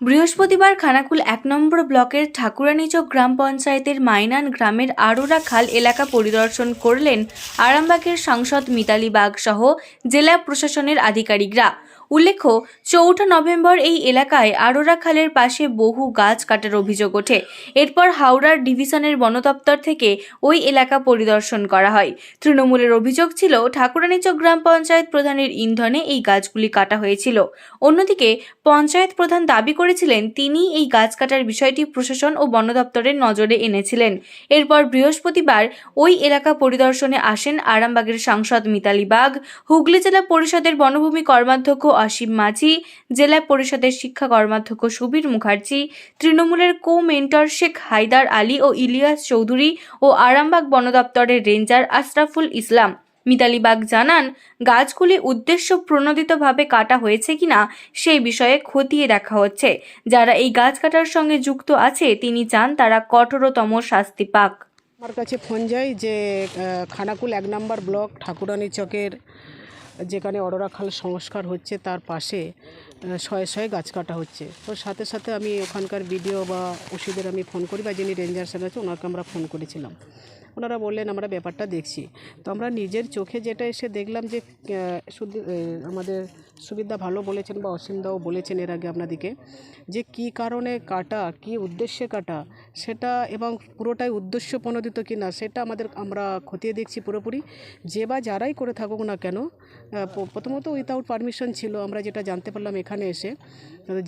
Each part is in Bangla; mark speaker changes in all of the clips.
Speaker 1: বৃহস্পতিবার খানাকুল এক নম্বর ব্লকের ঠাকুরানীচক গ্রাম পঞ্চায়েতের মাইনান গ্রামের আরোরা খাল এলাকা পরিদর্শন করলেন আরামবাগের সাংসদ মিতালি বাগ সহ জেলা প্রশাসনের আধিকারিকরা। উল্লেখ্য, চৌঠা নভেম্বর এই এলাকায় আরোরা খালের পাশে বহু গাছ কাটার অভিযোগ ওঠে। এরপর হাওড়ার ডিভিশনের বন দপ্তর থেকে ওই এলাকা পরিদর্শন করা হয়। তৃণমূলের অভিযোগ ছিল, ঠাকুরানীচক গ্রাম পঞ্চায়েত প্রধানের ইন্ধনে এই গাছগুলি কাটা হয়েছিল। অন্যদিকে, পঞ্চায়েত প্রধান দাবি করেছিলেন তিনি এই গাছ কাটার বিষয়টি প্রশাসন ও বন দপ্তরের নজরে এনেছিলেন। এরপর বৃহস্পতিবার ওই এলাকা পরিদর্শনে আসেন আরামবাগের সাংসদ মিতালি বাগ, হুগলি জেলা পরিষদের বনভূমি কর্মাধ্যক্ষ অসীম মাঝি, জেলা পরিষদের শিক্ষা কর্মাধ্যক্ষ সুবীর মুখার্জি, তৃণমূলের কো মেন্টর শেখ হায়দার আলী ও ইলিয়াস চৌধুরী ও আরামবাগ বন দপ্তরের রেঞ্জার আশরাফুল ইসলাম। মিতালি বাগ জানান, গাছগুলি উদ্দেশ্য প্রণোদিতভাবে কাটা হয়েছে কিনা সেই বিষয়ে খতিয়ে দেখা হচ্ছে। যারা এই গাছ কাটার সঙ্গে যুক্ত আছে, তিনি চান তারা কঠোরতম শাস্তি পাক।
Speaker 2: আমার কাছে ফোন যায় যে খানাকুল এক নম্বর ব্লক, ঠাকুরানী চকের, যেখানে অরোরা খাল সংস্কার হচ্ছে, তার পাশে শয়ে শয়ে গাছ কাটা হচ্ছে। তো সাথে সাথে আমি ওখানকার বিডিও বা ওষুধের আমি ফোন করি, বা যিনি রেঞ্জার স্যার আছে, ওনাকে আমরা ফোন করেছিলাম। ওনারা বললেন, আমরা ব্যাপারটা দেখছি। তো আমরা নিজের চোখে যেটা এসে দেখলাম যে শুধু আমাদের সুবিধা ভালো বলেছেন বা অসীমদাও বলেছেন এর আগে আপনাদিকে, যে কি কারণে কাটা, কি উদ্দেশ্যে কাটা, সেটা এবং পুরোটাই উদ্দেশ্য প্রণোদিত কি না, সেটা আমাদের, আমরা খতিয়ে দেখছি পুরোপুরি। যে বা যারাই করে থাকুক না কেন প্রথমত উইথাউট পারমিশন ছিল, আমরা যেটা জানতে পারলাম এখানে এসে,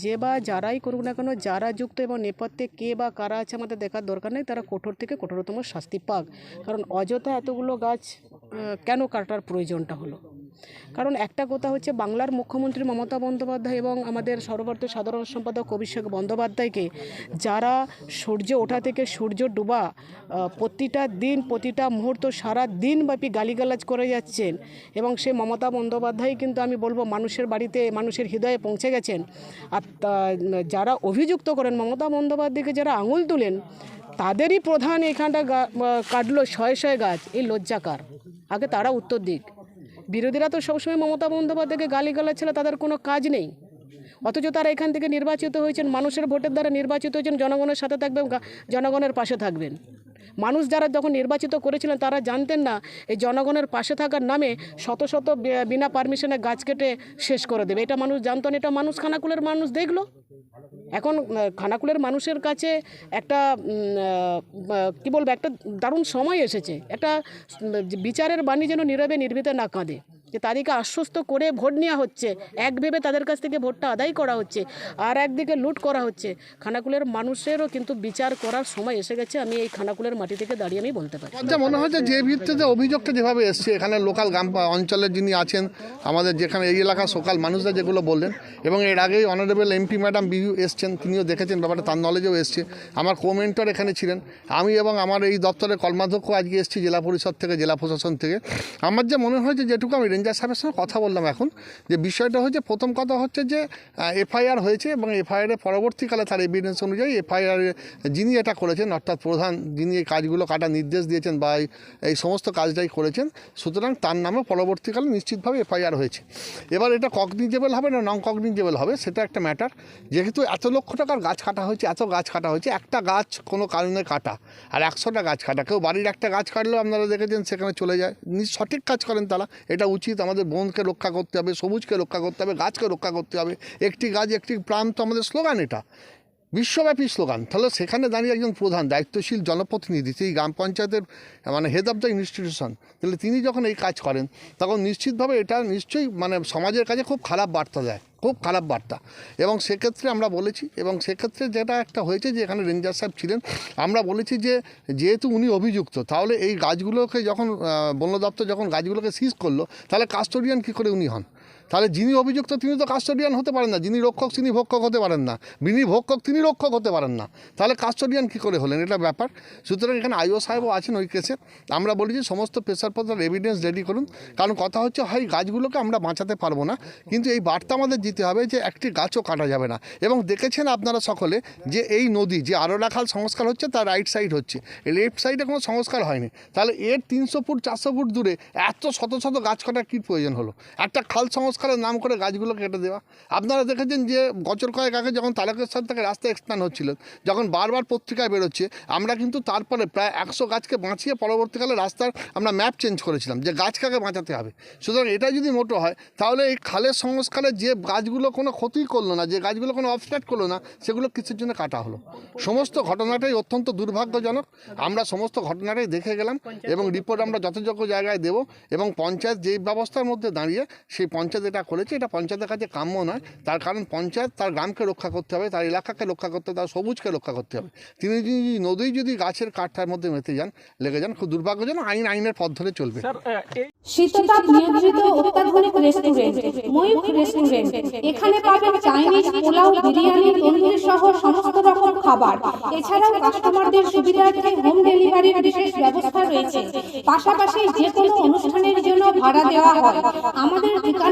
Speaker 2: যে বা যারাই করুক না কেন, যারা যুক্ত এবং নেপথ্যে কে বা কারা আছে আমাদের দেখার দরকার নেই, তারা কঠোর থেকে কঠোরতম শাস্তি পাক। কারণ অযথা এতগুলো গাছ কেন কাটার প্রয়োজনটা হলো? কারণ একটা কথা হচ্ছে বাংলার মুখ্যমন্ত্রী মমতা বন্দ্যোপাধ্যায় এবং আমাদের সর্বভারতীয় সাধারণ সম্পাদক অভিষেক বন্দ্যোপাধ্যায়কে, যারা সূর্য ওঠা থেকে সূর্য ডুবা প্রতিটা দিন, প্রতিটা মুহূর্ত, সারা দিনব্যাপী গালিগালাজ করে যাচ্ছেন এবং সে মমতা বন্দ্যোপাধ্যায় কিন্তু আমি বলব মানুষের বাড়িতে, মানুষের হৃদয়ে পৌঁছে গেছেন। আর যারা অভিযুক্ত করেন, মমতা বন্দ্যোপাধ্যায়কে যারা আঙুল তুলেন, তাদেরই প্রধান এখানটা কাটলো শয়ে শয়ে গাছ, এই লজ্জাকার। আগে তারা উত্তর দিক। বিরোধীরা তো সবসময় মমতা বন্দ্যোপাধ্যায়কে গালিগালাজ ছিল তাদের কোনো কাজ নেই। অথচ তারা এখান থেকে নির্বাচিত হয়েছেন, মানুষের ভোটের দ্বারা নির্বাচিত হয়েছেন, জনগণের সাথে থাকবেন জনগণের পাশে থাকবেন। মানুষ যারা যখন নির্বাচিত করেছিলেন, তারা জানতেন না, এই জনগণের পাশে থাকার নামে শত শত বিনা পারমিশনে গাছ কেটে শেষ করে দেবে। এটা মানুষ জানতো না, এটা মানুষ খানাকুলের মানুষ দেখল। এখন খানাকুলের মানুষের কাছে একটা কি বলব, একটা দারুণ সময় এসেছে। একটা বিচারের বাণী যেন নীরবে নির্ভীতে না কাঁদে। যে তাদেরকে আশ্বস্ত করে ভোট নেওয়া হচ্ছে। এক ভেবে তাদের কাছ থেকে ভোটটা আদায় করা হচ্ছে। আর একদিকে লুট করা হচ্ছে। খানাকুলের মানুষেরও কিন্তু বিচার করার সময় এসে গেছে। আমি এই খানাকুলের মাটি থেকে দাঁড়িয়ে আমি বলতে পারি
Speaker 3: আচ্ছা মনে হচ্ছে যে ভিত্তিতে অভিযোগটা যেভাবে এসছে, এখানে লোকাল গ্রাম অঞ্চলের যিনি আছেন, আমাদের যেখানে এই এলাকার সকাল মানুষরা যেগুলো বললেন, এবং এর আগেই অনারেবল এমপি ম্যাডাম বিহু এসছেন, তিনিও দেখেছেন ব্যাপারটা, তার নলেজেও এসছে। আমার কোমেন্টর এখানে ছিলেন। আমি এবং আমার এই দপ্তরের কর্মাধ্যক্ষ আজকে এসেছি, জেলা পরিষদ থেকে, জেলা প্রশাসন থেকে। আমার যে মনে হয়েছে যেটুকু আমি রেঞ্জার সাহেবের সঙ্গে কথা বললাম এখন। যে বিষয়টা হচ্ছে, প্রথম কথা হচ্ছে যে এফআইআর হয়েছে এবং এফআইআরের পরবর্তীকালে তার এভিডেন্স অনুযায়ী এফআইআর যিনি এটা করেছেন, অর্থাৎ প্রধান যিনি এই কাজগুলো কাটার নির্দেশ দিয়েছেন বা এই- সমস্ত কাজটাই করেছেন, সুতরাং তার নামে পরবর্তীকালে নিশ্চিতভাবে এফআইআর হয়েছে। এবার এটা কগনিজেবল হবে না নন কগনিজেবল হবে, সেটা একটা ম্যাটার যেহেতু এত লক্ষ টাকার গাছ কাটা হয়েছে, এত গাছ কাটা হয়েছে, একটা গাছ কোনো কারণে কাটা, আর একশোটা গাছ কাটা। কেউ বাড়ির একটা গাছ কাটলেও আপনারা দেখেছেন সেখানে চলে যায়। সঠিক কাজ করেন তারা, এটা উচিত আমাদের বনকে রক্ষা করতে হবে, সবুজকে রক্ষা করতে হবে, গাছকে রক্ষা করতে হবে। একটি গাছ, একটি প্রাণ তো আমাদের স্লোগান এটা। বিশ্বব্যাপী স্লোগান। তাহলে সেখানে দাঁড়িয়ে একজন প্রধান, দায়িত্বশীল জনপ্রতিনিধি, সেই গ্রাম পঞ্চায়েতের মানে হেড অফ দ্য ইনস্টিটিউশন তাহলে তিনি যখন এই কাজ করেন, তখন নিশ্চিতভাবে এটা নিশ্চয়ই মানে সমাজের কাছে খুব খারাপ বার্তা দেয়, খুব খারাপ বার্তা। এবং সেক্ষেত্রে আমরা বলেছি, এবং সেক্ষেত্রে যেটা একটা হয়েছে যে এখানে রেঞ্জার সাহেব ছিলেন, আমরা বলেছি যে যেহেতু উনি অভিযুক্ত, তাহলে এই গাছগুলোকে যখন বন দপ্তর যখন গাছগুলোকে সিজ করল, তাহলে কাস্টোডিয়ান কী করে উনি হন? তাহলে যিনি অভিযুক্ত, তিনি তো কাস্টোডিয়ান হতে পারেন না। যিনি রক্ষক, তিনি ভক্ষক হতে পারেন না। যিনি ভক্ষক, তিনি রক্ষক হতে পারেন না। তাহলে কাস্টোডিয়ান কী করে হলেন? এটা ব্যাপার। সুতরাং এখানে আইও সাহেবও আছেন ওই কেসে আমরা বলি যে সমস্ত প্রেসারপত্রের এভিডেন্স রেডি করুন। কারণ কথা হচ্ছে, হয় গাছগুলোকে আমরা বাঁচাতে পারব না, কিন্তু এই বার্তা আমাদের দিতে হবে যে একটি গাছও কাটা যাবে না। এবং দেখেছেন আপনারা সকলে যে এই নদী, যে আরোলা খাল সংস্কার হচ্ছে, তার রাইট সাইড হচ্ছে। লেফট সাইডে কোনো সংস্কার হয়নি। তাহলে এর তিনশো ফুট, চারশো ফুট দূরে এত শত শত গাছ কাটার কী প্রয়োজন হলো? একটা খাল সংস্কারের নাম করে গাছগুলো কেটে দেওয়া। আপনারা দেখেছেন যে বছর কয়েক আগে যখন তারকেশ্বর থেকে রাস্তা এক্সপ্যান্ড হচ্ছিল, যখন বারবার পত্রিকায় বেরোচ্ছে, আমরা কিন্তু তারপরে প্রায় একশো গাছকে বাঁচিয়ে পরবর্তীকালে রাস্তার আমরা ম্যাপ চেঞ্জ করেছিলাম যে গাছ কাকে বাঁচাতে হবে। সুতরাং এটা যদি মোটো হয়, তাহলে এই খালের সংস্কারে যে গাছগুলো কোনো ক্ষতি করল না, যে গাছগুলো কোনো অবস্ট্রাক্ট করল না, সেগুলো কিসের জন্য কাটা হলো? সমস্ত ঘটনাটাই অত্যন্ত দুর্ভাগ্যজনক। আমরা সমস্ত ঘটনাটাই দেখে গেলাম এবং রিপোর্ট আমরা যথাযোগ্য জায়গায় দেব এবং পঞ্চায়েত যেই ব্যবস্থার মধ্যে দাঁড়িয়ে সেই পঞ্চায়েত এটা করেছে এটা পঞ্চায়েতের কাছে কাম্য নয়। তার কারণ পঞ্চায়েত তার গ্রামকে রক্ষা করতে হবে তার এলাকাকে রক্ষা করতে হবে তার সবুজকে রক্ষা করতে হবে। তিনি যদি নদী যদি গাছের কাঠটার মধ্যে মেতে যান লেগে যান খুব দুর্ভাগ্যজনক আইন আইনের পথ ধরে চলবে।
Speaker 4: শীততাপ নিয়ন্ত্রিত অত্যাধুনিক রেস্টুরেন্ট ময়ূখ রেস্টুরেন্ট এখানে পাবেন চাইনিজ পোলাও বিরিয়ানি তন্দুরি সহ সমস্ত রকম খাবার। এছাড়াও কাস্টমারদের সুবিধার্থে হোম ডেলিভারির বিশেষ ব্যবস্থা রয়েছে। পাশাপাশি যে কোনো অনুষ্ঠানের জন্য ভাড়া দেওয়া হয়। আমাদের ঠিকানা